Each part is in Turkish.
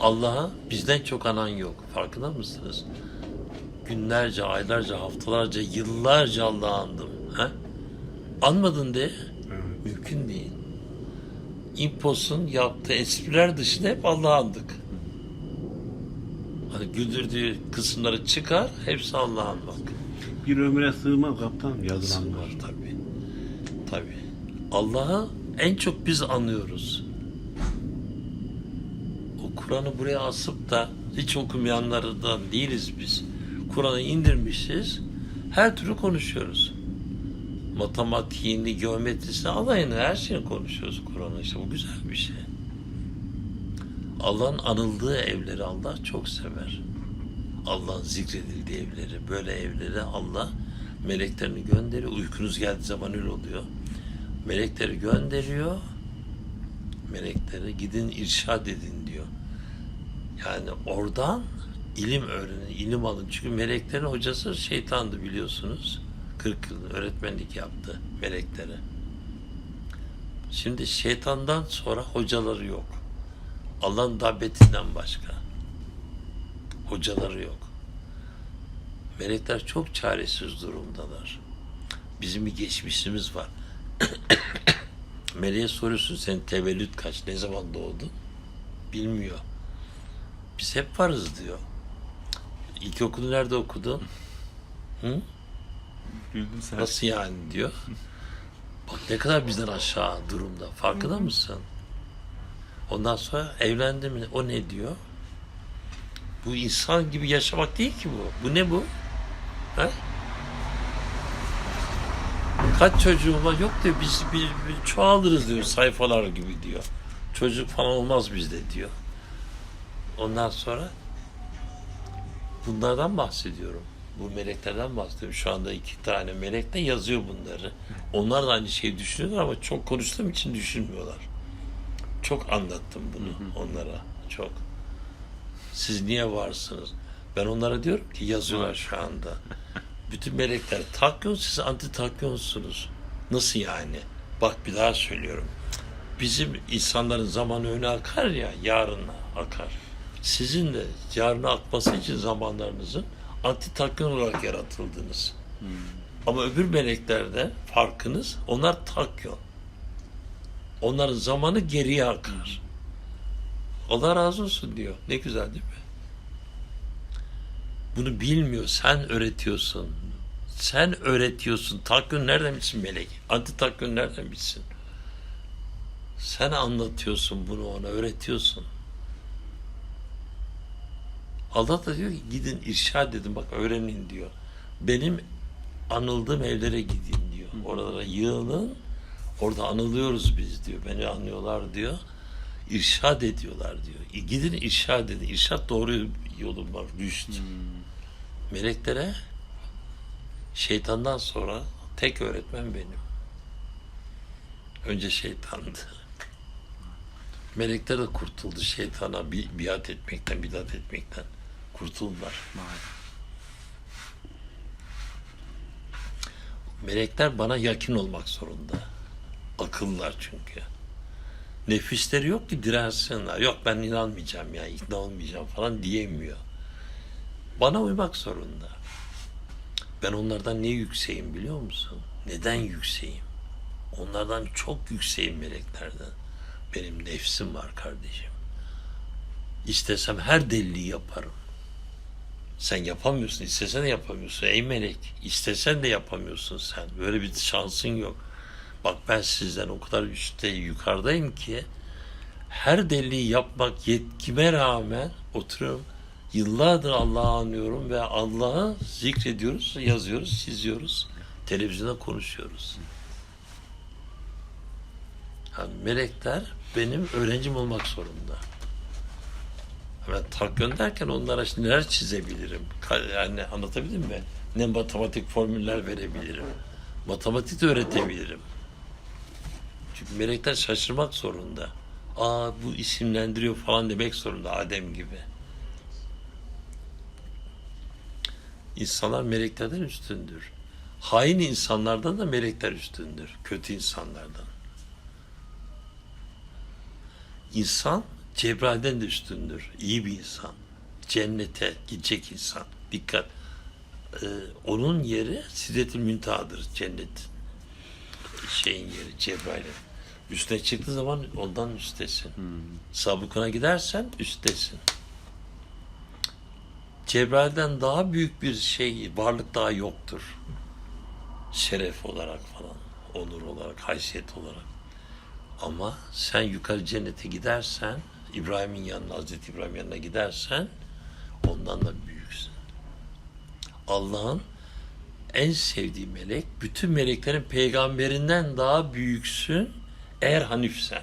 Allah'a bizden çok anan yok. Farkında mısınız? Günlerce, aylarca, haftalarca, yıllarca Allah'ı andım. He? Anmadın de mümkün değil. İmpos'un yaptığı espriler dışında hep Allah'ı andık. Hani güldürdüğü kısımları çıkar, hepsi Allah'ı anmak. Bir ömre sığmaz kaptan yazılanlar. var tabii. Tabii. Allah'ı en çok biz anlıyoruz. Kur'an'ı buraya asıp da hiç okumayanlardan değiliz biz. Kur'an'ı indirmişiz. Her türlü konuşuyoruz. Matematiğini, geometrisini, alayını, her şeyi konuşuyoruz Kur'an'ı. İşte bu güzel bir şey. Allah'ın anıldığı evleri Allah çok sever. Allah'ın zikredildiği evleri, böyle evleri Allah meleklerini gönderiyor. Uykunuz geldiği zaman öyle oluyor. Melekleri gönderiyor. Melekleri gidin irşad edin diyor. Yani oradan ilim öğrenin, ilim alın. Çünkü meleklerin hocası şeytandı biliyorsunuz. 40 yıl öğretmenlik yaptı meleklere. Şimdi şeytandan sonra hocaları yok. Allah'ın dabbetinden başka. Hocaları yok. Melekler çok çaresiz durumdalar. Bizim bir geçmişimiz var. Meleğe soruyorsun sen tevellüt kaç, ne zaman doğdun? Bilmiyor. Biz hep varız diyor. İlkokulu nerede okudun? Hı? Güldüm sen. Nasıl yani diyor. Bak ne kadar bizden aşağı durumda. Farkında mısın? Ondan sonra evlendi mi? O ne diyor? Bu insan gibi yaşamak değil ki bu. Bu ne bu? He? Kaç çocuğum var? Yok diyor. Biz bir, bir çoğalırız diyor. Sayfalar gibi diyor. Çocuk falan olmaz bizde diyor. Ondan sonra bunlardan bahsediyorum. Bu meleklerden bahsediyorum. Şu anda iki tane melek de yazıyor bunları. Onlar da aynı şeyi düşünüyorlar ama çok konuştuğum için düşünmüyorlar. Çok anlattım bunu onlara. Çok. Siz niye varsınız? Ben onlara diyorum ki yazıyorlar şu anda. Bütün melekler takyon siz anti takyonsunuz. Nasıl yani? Bak bir daha söylüyorum. Bizim insanların zamanı öne akar ya yarına akar. Sizin de yarına akması için zamanlarınızın anti takyon olarak yaratıldınız. Ama öbür meleklerde farkınız onlar takyon. Onların zamanı geriye akar. Allah razı olsun diyor. Ne güzel değil mi? Bunu bilmiyor. Sen öğretiyorsun. Sen öğretiyorsun. Takyon nereden bilsin melek? Anti takyon nereden bilsin? Sen anlatıyorsun bunu ona, öğretiyorsun. Allah da diyor ki gidin irşad edin bak öğrenin diyor. Benim anıldığım evlere gidin diyor. Oralara yığılın. Orada anılıyoruz biz diyor. Beni anlıyorlar diyor. İrşad ediyorlar diyor. E, Gidin irşad edin. İrşad doğru yolun var. Rüşt. Meleklere şeytandan sonra tek öğretmen benim. Önce şeytandı. Melekler de kurtuldu şeytana bi biat etmekten, bidat etmekten. Kurtuldular. Melekler bana yakın olmak zorunda. Akıllar çünkü. Nefisleri yok ki dirensinler. Yok ben inanmayacağım ya, ikna olmayacağım falan diyemiyor. Bana uymak zorunda. Ben onlardan ne yükseğim biliyor musun? Neden yükseğim? Onlardan çok yükseğim meleklerden. Benim nefsim var kardeşim. İstesem her deliliği yaparım. Sen yapamıyorsun. İstesen de yapamıyorsun. Ey melek. istesen de yapamıyorsun sen. Böyle bir şansın yok. Bak ben sizden o kadar üstte yukarıdayım ki her deliliği yapmak yetkime rağmen oturuyorum. Yıllardır Allah'ı anıyorum ve Allah'ı zikrediyoruz, yazıyoruz, çiziyoruz. Televizyonda konuşuyoruz. Yani melekler benim öğrencim olmak zorunda. Ben takyon derken onlara şimdi neler çizebilirim? Yani anlatabildim mi? Ne matematik formüller verebilirim. Matematik de öğretebilirim. Çünkü melekler şaşırmak zorunda. Aa bu isimlendiriyor falan demek zorunda Adem gibi. İnsanlar meleklerden üstündür. Hain insanlardan da melekler üstündür. Kötü insanlardan. İnsan Cebrail'den de üstündür. İyi bir insan. Cennete gidecek insan. Dikkat. Ee, onun yeri Sidretül Müntaha'dır cennet. Şeyin yeri Cebrail'in. Üstüne çıktığı zaman ondan üstesin. Sabıkına gidersen üstesin. Cebrail'den daha büyük bir şey, varlık daha yoktur. Şeref olarak falan, onur olarak, haysiyet olarak. Ama sen yukarı cennete gidersen, İbrahim'in yanına, Hazreti İbrahim yanına gidersen, ondan da büyüksün. Allah'ın en sevdiği melek, bütün meleklerin peygamberinden daha büyüksün eğer hanifsen.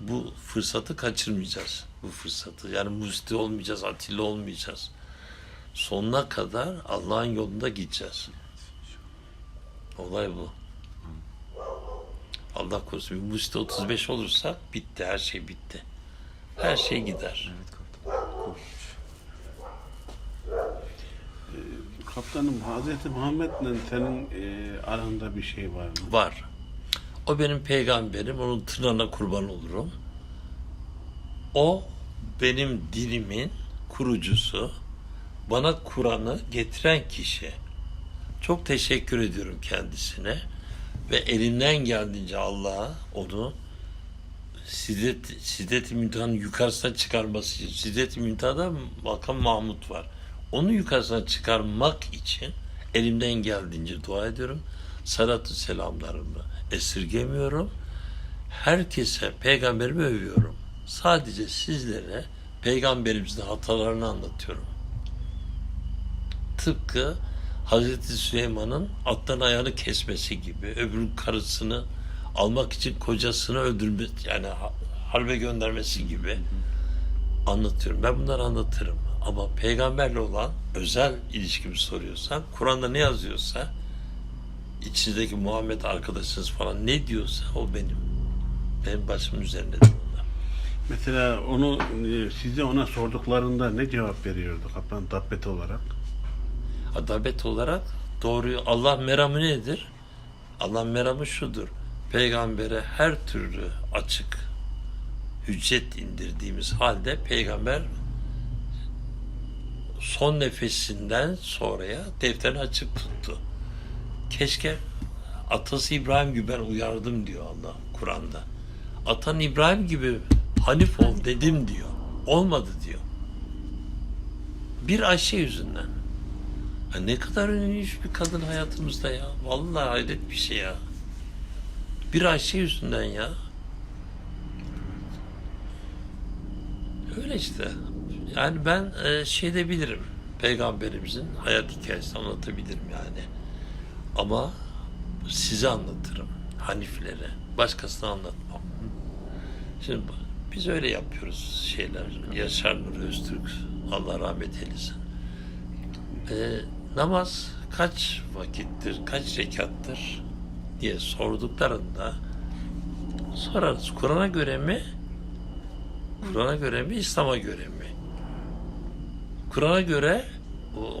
Bu fırsatı kaçırmayacağız. Bu fırsatı. Yani Musti olmayacağız, Atilla olmayacağız. Sonuna kadar Allah'ın yolunda gideceğiz. Olay bu. Allah korusun. Bir Musti 35 olursa bitti. Her şey bitti. Her şey gider. Evet kaptan. Korkmuş. Kaptanım Hazreti Muhammed'le senin e, aranda bir şey var mı? Var. O benim peygamberim. Onun tırnağına kurban olurum. O benim dinimin kurucusu. Bana Kur'an'ı getiren kişi. Çok teşekkür ediyorum kendisine. Ve elimden geldiğince Allah'a onu Sidret, Sidret-i Müntaha'nın yukarısına çıkarması için. Sidret-i Müntaha'da makam Mahmud var. Onu yukarısına çıkarmak için elimden geldiğince dua ediyorum. Salatü selamlarımı esirgemiyorum. Herkese peygamberimi övüyorum. Sadece sizlere peygamberimizin hatalarını anlatıyorum. Tıpkı Hazreti Süleyman'ın attan ayağını kesmesi gibi, öbürün karısını almak için kocasını öldürme yani ha- harbe göndermesi gibi anlatıyorum. Ben bunları anlatırım. Ama peygamberle olan özel ilişkimi soruyorsan, Kur'an'da ne yazıyorsa, içinizdeki Muhammed arkadaşınız falan ne diyorsa o benim. Benim başımın üzerinde. Mesela onu e, size ona sorduklarında ne cevap veriyordu kaptan dabbet olarak? Adabet olarak doğruyu Allah meramı nedir? Allah meramı şudur. Peygambere her türlü açık hüccet indirdiğimiz halde peygamber son nefesinden sonraya defterini açık tuttu. Keşke atası İbrahim gibi ben uyardım diyor Allah Kur'an'da. Atan İbrahim gibi Hanif ol dedim diyor. Olmadı diyor. Bir Ayşe yüzünden. Ya ne kadar önemli bir kadın hayatımızda ya. Vallahi hayret bir şey ya. Bir Ayşe yüzünden ya. Öyle işte. Yani ben e, şey de bilirim. Peygamberimizin hayat hikayesini anlatabilirim yani. Ama size anlatırım. Haniflere. Başkasına anlatmam. Şimdi biz öyle yapıyoruz şeyler. Yaşar Nuri Öztürk. Allah rahmet eylesin. Ee, namaz kaç vakittir, kaç rekattır diye sorduklarında sorarız. Kur'an'a göre mi? Kur'an'a göre mi, İslam'a göre mi? Kur'an'a göre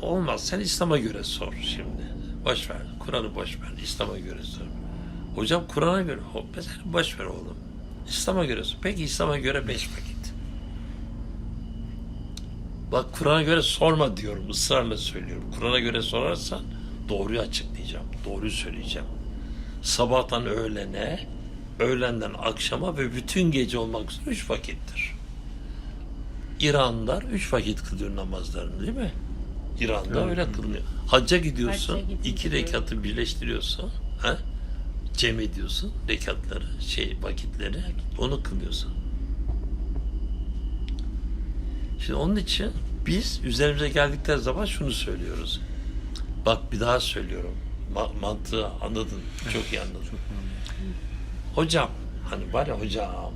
olmaz. Sen İslam'a göre sor şimdi. Boş ver. Kur'an'ı boş ver. İslam'a göre sor. Hocam Kur'an'a göre. Hop, boş ver oğlum. İslam'a göre sor. Peki İslam'a göre beş vakit. Bak Kur'an'a göre sorma diyorum. ısrarla söylüyorum. Kur'an'a göre sorarsan doğruyu açıklayacağım. Doğruyu söyleyeceğim. Sabahtan öğlene, öğlenden akşama ve bütün gece olmak üzere üç vakittir. İranlılar üç vakit kılıyor namazlarını değil mi? İran'da öyle kılınıyor. Hacca gidiyorsun, Hacca iki rekatı birleştiriyorsun. Ha? Cem ediyorsun rekatları, şey vakitleri, onu kılıyorsun. Şimdi onun için biz üzerimize geldikleri zaman şunu söylüyoruz. Bak bir daha söylüyorum. Ma- mantığı anladın. Çok iyi anladın. Hocam, hani var ya hocam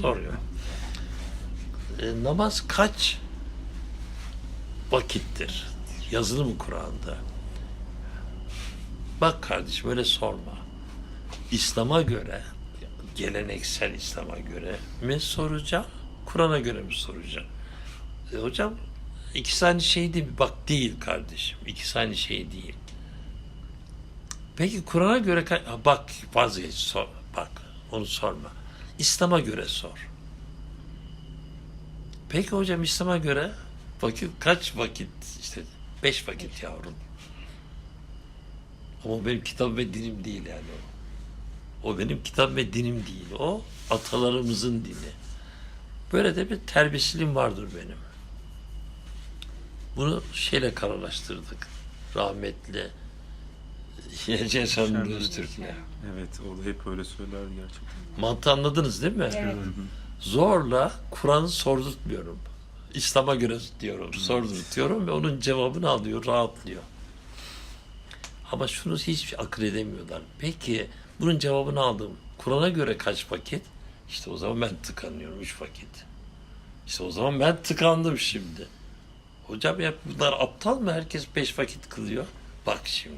soruyor. E, namaz kaç vakittir? Yazılı mı Kur'an'da? Bak kardeşim öyle sorma. İslam'a göre, geleneksel İslam'a göre mi soracağım? Kur'an'a göre mi soracağım? E, hocam ikisi aynı şey değil? Bak değil kardeşim. İkisi aynı şey değil. Peki Kur'an'a göre bak vazgeç sor. Bak onu sorma. İslam'a göre sor. Peki hocam İslam'a göre vakit kaç vakit? İşte beş vakit yavrum. Ama benim kitabım ve dinim değil yani o. O benim kitap ve dinim değil. O atalarımızın dini. Böyle de bir terbiyesizliğim vardır benim. Bunu şeyle kararlaştırdık. Rahmetli Yece Şanlı Öztürk'le. Evet orada hep öyle söylerdi gerçekten. Mantığı anladınız değil mi? Evet. Zorla Kur'an'ı sordurtmuyorum. İslam'a göre diyorum, sordurtuyorum ve onun cevabını alıyor, rahatlıyor. Ama şunu hiç akıl edemiyorlar. Peki bunun cevabını aldım. Kur'an'a göre kaç vakit? İşte o zaman ben tıkanıyorum üç vakit. İşte o zaman ben tıkandım şimdi. Hocam ya bunlar aptal mı? Herkes beş vakit kılıyor. Bak şimdi.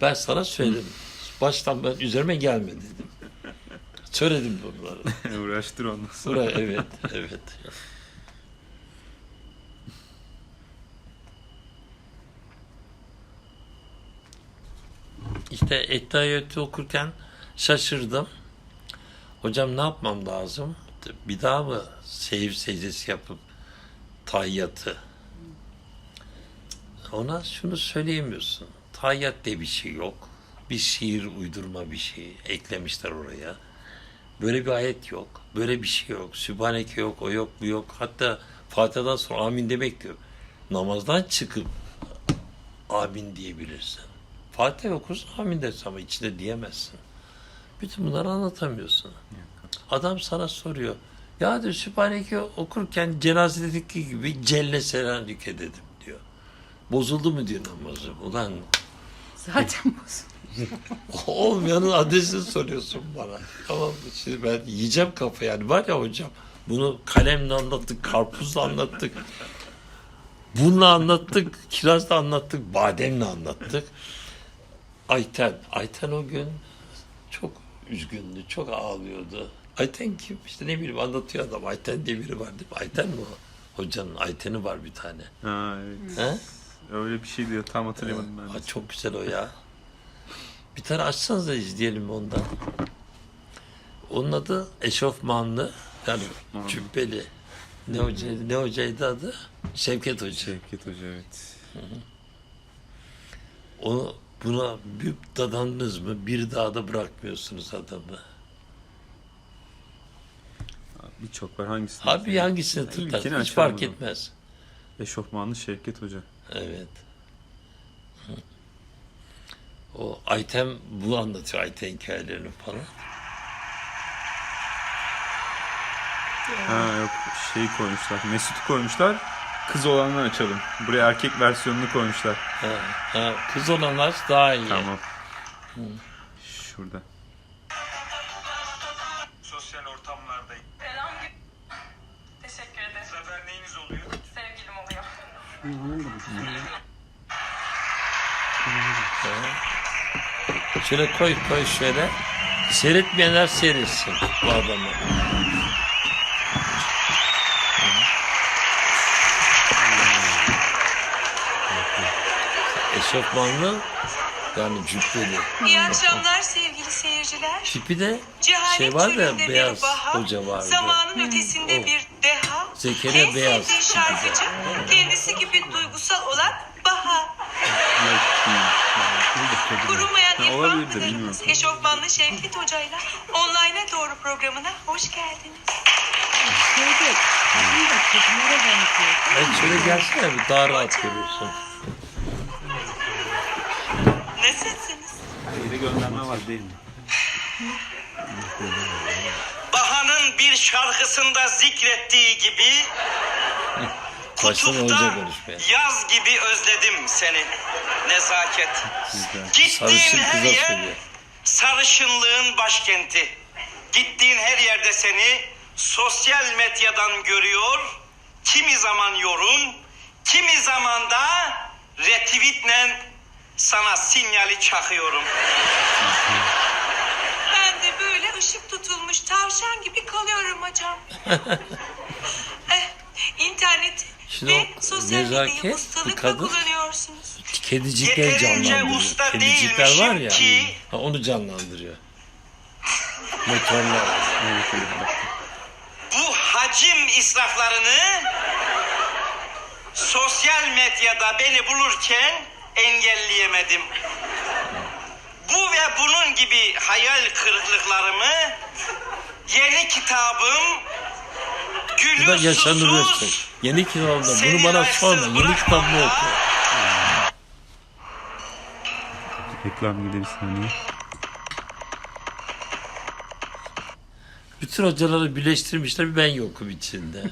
Ben sana söyledim. Baştan ben üzerime gelme dedim. Söyledim bunları. Uğraştır ondan sonra. Buraya evet, evet. İşte Ettehiyatı okurken şaşırdım. Hocam ne yapmam lazım? Bir daha mı seyir secdesi yapıp tahiyyatı? Ona şunu söyleyemiyorsun. Tahiyyat diye bir şey yok. Bir şiir uydurma bir şey eklemişler oraya. Böyle bir ayet yok. Böyle bir şey yok. Sübhaneke yok, o yok, bu yok. Hatta Fatiha'dan sonra amin demek yok. Namazdan çıkıp amin diyebilirsin. Fatiha okursun amin dersin ama içinde diyemezsin. Bütün bunları anlatamıyorsun. Adam sana soruyor. Ya diyor Sübhaneke okurken cenazedeki gibi Celle Selamük edelim diyor. Bozuldu mu diyor namazım. Ulan Zaten bozuldu. Olmayanın adresini soruyorsun bana. Tamam mı? Şimdi ben yiyeceğim kafa yani. Var ya hocam bunu kalemle anlattık, karpuzla anlattık. Bununla anlattık, kirazla anlattık, bademle anlattık. Ayten, Ayten o gün çok üzgündü, çok ağlıyordu. Ayten kim? İşte ne bileyim anlatıyor adam. Ayten diye biri var değil mi? Ayten mi o? Hocanın Ayten'i var bir tane. Ha evet. He? Öyle bir şey diyor tam hatırlamadım ben. de. Aa, çok güzel o ya. Bir tane açsanız da izleyelim ondan. Onun adı eşofmanlı yani Anladım. cübbeli. Ne hocaydı, ne hocaydı adı? Şevket Hoca. Şevket Hoca evet. Onu buna bir dadandınız mı bir daha da bırakmıyorsunuz adamı. Birçok var hangisini? Abi hangisini İlkini tutar? Hiç fark etmez. Eşofmanlı Şevket Hoca. Evet. Hı. O Ayten bu anlatıyor Ayten hikayelerini falan. Ha yok şey koymuşlar. Mesut'u koymuşlar. Kız olanlar açalım. Buraya erkek versiyonunu koymuşlar. Ha, ha, kız olanlar daha iyi. Tamam. Şurada. Şöyle koy koy şöyle. Seyretmeyenler seyretsin bu adamı. Eşofmanlı yani cübbeli. İyi akşamlar sevgili seyirciler. Tipi de Cehalet şey var çölünde beyaz bir baha, hoca vardı. Zamanın ötesinde o. bir deha. Zekeriya en Beyaz sevdiği şarkıcı, kendisi gibi duygusal olan Baha. Kurumayan irfan bilmiyorum. Eşofmanlı Şevket Hoca'yla online'a doğru programına hoş geldiniz. Bizim de kedilere benziyor. Evet şöyle gelsene bir daha rahat görürsün. Nasılsınız? Bir de gönderme var değil mi? Bir şarkısında zikrettiği gibi kutupta yaz gibi özledim seni. Nezaket. Gittiğin her yer sarışınlığın başkenti. Gittiğin her yerde seni sosyal medyadan görüyor. Kimi zaman yorum, kimi zaman da retweetle sana sinyali çakıyorum. Hocam. eh, internet Şimdi ve sosyal medyayı ustalıkla kullanıyorsunuz. Kedicikler canlandırıyor. usta Kedicikler var ya. ki- Ha, onu canlandırıyor. Motorlar. Bu hacim israflarını sosyal medyada beni bulurken engelleyemedim. Bu ve bunun gibi hayal kırıklıklarımı yeni kitabım Bu da Gülü yaşanır Susuz. Yeni kitabımda bunu Seni bana sorma. Yeni kitabımı bırakmamda oku. Reklam gider bir saniye. Bütün hocaları birleştirmişler bir ben yokum içinde.